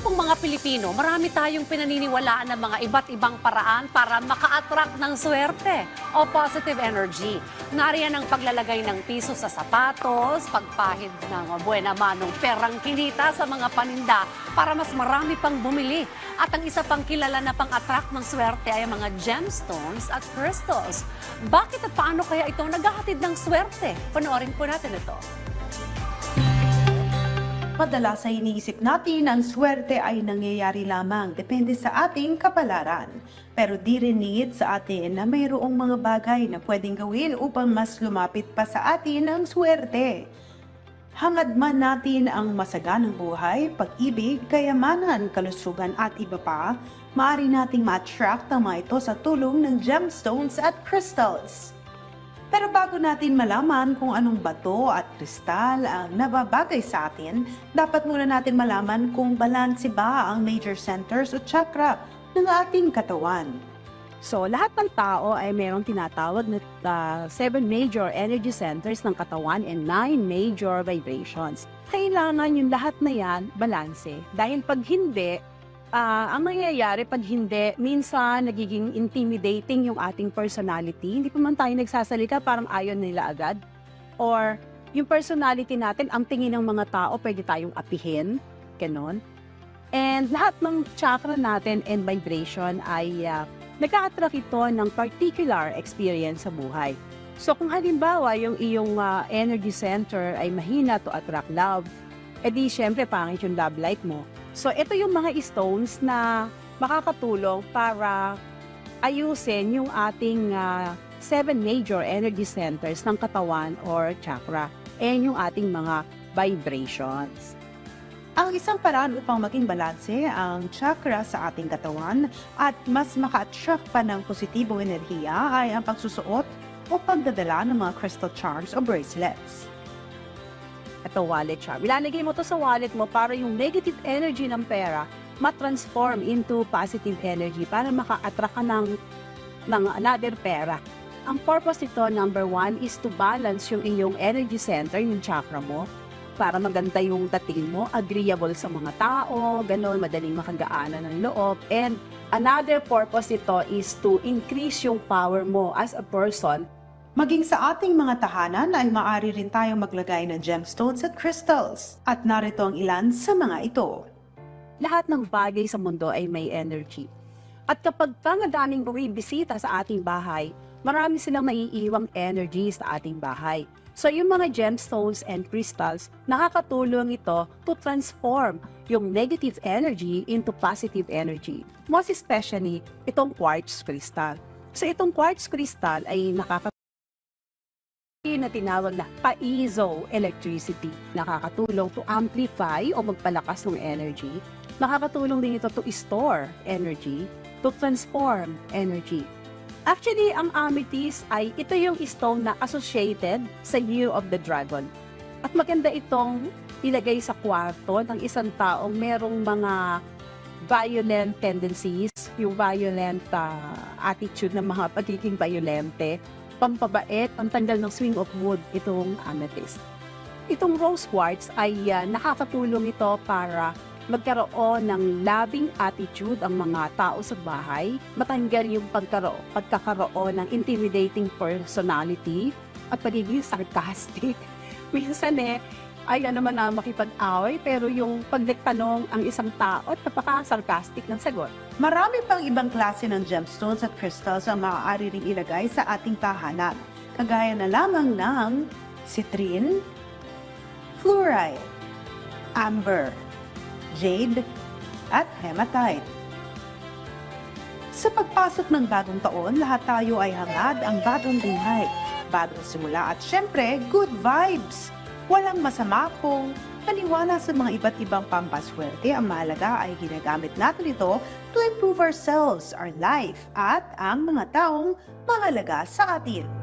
pong mga Pilipino, marami tayong pinaniniwalaan ng mga iba't ibang paraan para maka-attract ng swerte o positive energy. Nariyan ang paglalagay ng piso sa sapatos, pagpahid ng buena manong perang kinita sa mga paninda para mas marami pang bumili. At ang isa pang kilala na pang-attract ng swerte ay ang mga gemstones at crystals. Bakit at paano kaya ito naghahatid ng swerte? Panoorin po natin ito. Madalas ay iniisip natin ang swerte ay nangyayari lamang depende sa ating kapalaran. Pero di rin ningit sa atin na mayroong mga bagay na pwedeng gawin upang mas lumapit pa sa atin ang swerte. Hangad man natin ang masaganang buhay, pag-ibig, kayamanan, kalusugan at iba pa, maaari nating ma-attract ang mga ito sa tulong ng gemstones at crystals. Pero bago natin malaman kung anong bato at kristal ang nababagay sa atin, dapat muna natin malaman kung balanse ba ang major centers o chakra ng ating katawan. So, lahat ng tao ay mayroong tinatawag na uh, seven major energy centers ng katawan and nine major vibrations. Kailangan yung lahat na yan, balanse. Dahil pag hindi, ah, ang nangyayari pag hindi, minsan nagiging intimidating yung ating personality. Hindi pa man tayo nagsasalita, parang ayaw nila agad. Or yung personality natin, ang tingin ng mga tao, pwede tayong apihin. Ganon. And lahat ng chakra natin and vibration ay ah, nag-a-attract ito ng particular experience sa buhay. So kung halimbawa yung iyong ah, energy center ay mahina to attract love, edi syempre pangit yung love life mo. So ito yung mga stones na makakatulong para ayusin yung ating ah, seven major energy centers ng katawan or chakra and yung ating mga vibrations. Ang isang paraan upang maging balanse ang chakra sa ating katawan at mas maka-attract pa ng positibong enerhiya ay ang pagsusuot o pagdadala ng mga crystal charms o bracelets. Ito wallet charm. Ilalagay mo to sa wallet mo para yung negative energy ng pera ma-transform into positive energy para maka-attract ka ng, ng another pera. Ang purpose nito, number one, is to balance yung iyong energy center, yung chakra mo, para maganda yung dating mo, agreeable sa mga tao, ganon, madaling makagaanan ng loob. And another purpose nito is to increase yung power mo as a person Maging sa ating mga tahanan ay maaari rin tayong maglagay ng gemstones at crystals. At narito ang ilan sa mga ito. lahat ng bagay sa mundo ay may energy. At kapag ka daming bumibisita sa ating bahay, marami silang naiiwang energy sa ating bahay. So yung mga gemstones and crystals, nakakatulong ito to transform yung negative energy into positive energy. Most especially, itong quartz crystal. So itong quartz crystal ay nakaka na tinawag na piezo electricity. Nakakatulong to amplify o magpalakas ng energy. Nakakatulong din ito to store energy, to transform energy. Actually, ang amethyst ay ito yung stone na associated sa Year of the Dragon. At maganda itong ilagay sa kwarto ng isang taong merong mga violent tendencies, yung violent ah, attitude ng mga pagiging violente, pampabait, ang tanggal ng swing of mood itong amethyst. Itong rose quartz ay ah, nakakatulong ito para magkaroon ng loving attitude ang mga tao sa bahay, matanggal yung pagkaro- pagkakaroon ng intimidating personality at pagiging sarcastic. Minsan eh, ay ano man na makipag-away, pero yung pagtanong ang isang tao at napaka-sarcastic ng sagot. Marami pang ibang klase ng gemstones at crystals ang maaari ring ilagay sa ating tahanan, kagaya na lamang ng citrine, fluoride, amber, jade, at hematite. Sa pagpasok ng bagong taon, lahat tayo ay hangad ang bagong buhay, bagong simula at syempre, good vibes. Walang masama kung Paniwala sa mga iba't ibang pampaswerte, ang mahalaga ay ginagamit natin ito to improve ourselves, our life, at ang mga taong mahalaga sa atin.